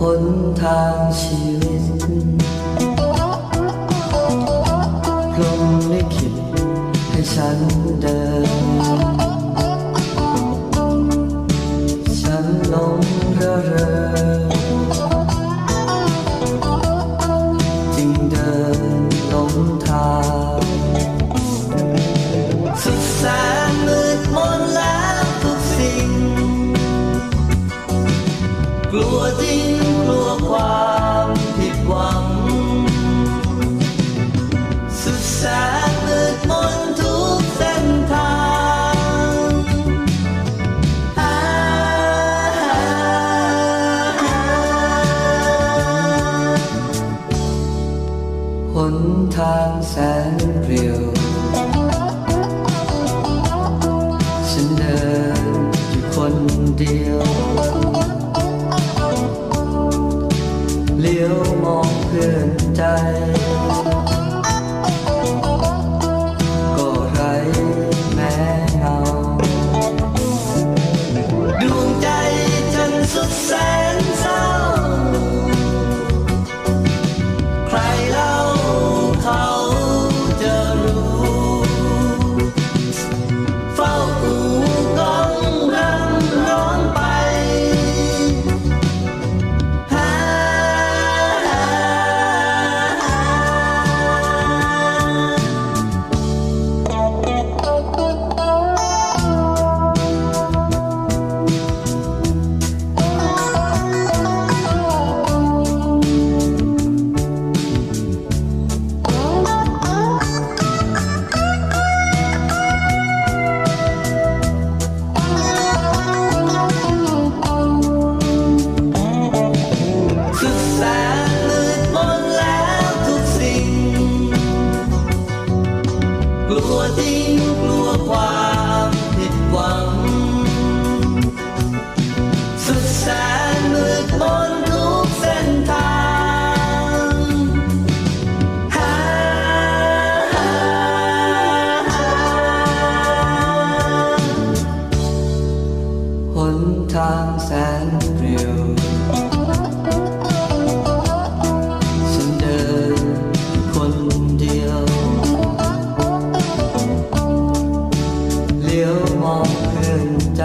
หนทางชีวิตพรหมลิขิตให้ฉันเดิน ฉันหลงระเริงจึงเดินหลงทางสุดแสนมืดมนแล้วทุกสิ่ง กลัวจริง ความผิดหวัง สุดแสนมืดมนทุกเส้นทางอาหนทางแสนเปลี่ยวฉันเดินอยู่คนเดียว ทางแสนเปลี่ยว ฉันเดินคนเดียว เลี้ยวมองเพื่อนใจ